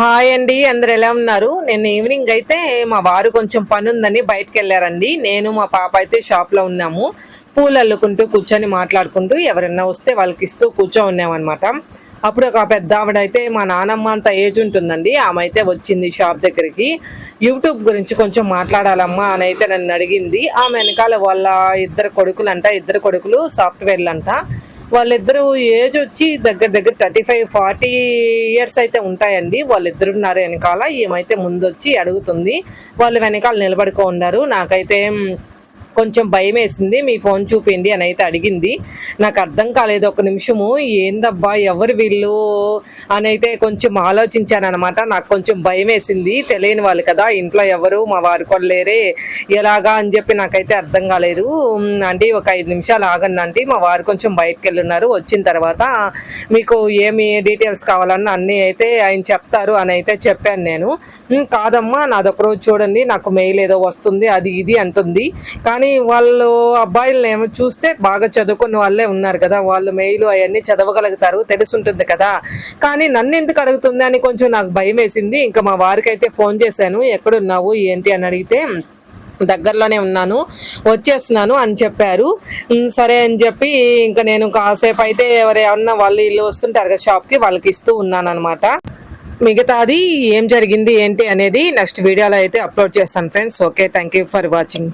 Hi అండి అందరు ఎలా ఉన్నారు? నేను ఈవినింగ్ అయితే మా వారు కొంచెం పని ఉందని బయటకు వెళ్ళారండి నేను మా పాప అయితే షాప్లో ఉన్నాము. పూలు అల్లుకుంటూ కూర్చొని మాట్లాడుకుంటూ ఎవరైనా వస్తే వాళ్ళకి ఇస్తూ కూర్చో ఉన్నామన్నమాట అప్పుడు ఒక పెద్ద ఆవిడ అయితే మా నానమ్మ అంత ఏజ్ ఉంటుందండి. ఆమె అయితే వచ్చింది షాప్ దగ్గరికి. యూట్యూబ్ గురించి కొంచెం మాట్లాడాలమ్మా అని అయితే నన్ను అడిగింది. ఆమె వెనకాల వాళ్ళ ఇద్దరు కొడుకులంట ఇద్దరు కొడుకులు సాఫ్ట్వేర్లు అంట వాళ్ళిద్దరూ ఏజ్ వచ్చి దగ్గర దగ్గర థర్టీ ఫైవ్ ఫార్టీ ఇయర్స్ అయితే ఉంటాయండి. వాళ్ళిద్దరు ఉన్నారు వెనకాల. ఏమైతే ముందు వచ్చి అడుగుతుంది. వాళ్ళు వెనకాల నిలబడుకో ఉన్నారు. నాకైతే కొంచెం భయం వేసింది మీ ఫోన్ చూపిండి అని అయితే అడిగింది. నాకు అర్థం కాలేదు ఒక నిమిషము. ఏందబ్బా ఎవరు వీళ్ళు అని అయితే కొంచెం ఆలోచించాను అనమాట నాకు కొంచెం భయం వేసింది తెలియని వాళ్ళు కదా ఇంట్లో ఎవరు మా వారు కూడా లేరే ఎలాగా అని చెప్పి నాకైతే అర్థం కాలేదు. అంటే ఒక ఐదు నిమిషాలు ఆగండి ఆంటీ. మా వారు కొంచెం బయటకు వెళ్ళున్నారు. వచ్చిన తర్వాత మీకు ఏమి డీటెయిల్స్ కావాలన్న అన్నీ అయితే ఆయన చెప్తారు అని అయితే చెప్పాను నేను. కాదమ్మా నాదొక రోజు చూడండి. నాకు మెయిల్ ఏదో వస్తుంది అది ఇది అంటుంది. కానీ వాళ్ళు అబ్బాయిలను ఏమో చూస్తే బాగా చదువుకున్న వాళ్ళే ఉన్నారు కదా. వాళ్ళు మెయిల్ అవన్నీ చదవగలుగుతారు తెలుసుంటుంది కదా. కానీ నన్ను ఎందుకు అడుగుతుంది అని కొంచెం నాకు భయం వేసింది ఇంకా మా వారికి అయితే ఫోన్ చేశాను. ఎక్కడున్నావు? ఏంటి? అని అడిగితే దగ్గరలోనే ఉన్నాను. వచ్చేస్తున్నాను అని చెప్పారు. సరే అని చెప్పి ఇంకా నేను కాసేపు అయితే ఎవరు వాళ్ళు ఇల్లు వస్తుంటారు కదా షాప్కి వాళ్ళకి ఇస్తూ ఉన్నాను అనమాట మిగతాది ఏం జరిగింది ఏంటి అనేది నెక్స్ట్ వీడియోలో అయితే అప్లోడ్ చేస్తాను friends. Okay thank you for watching.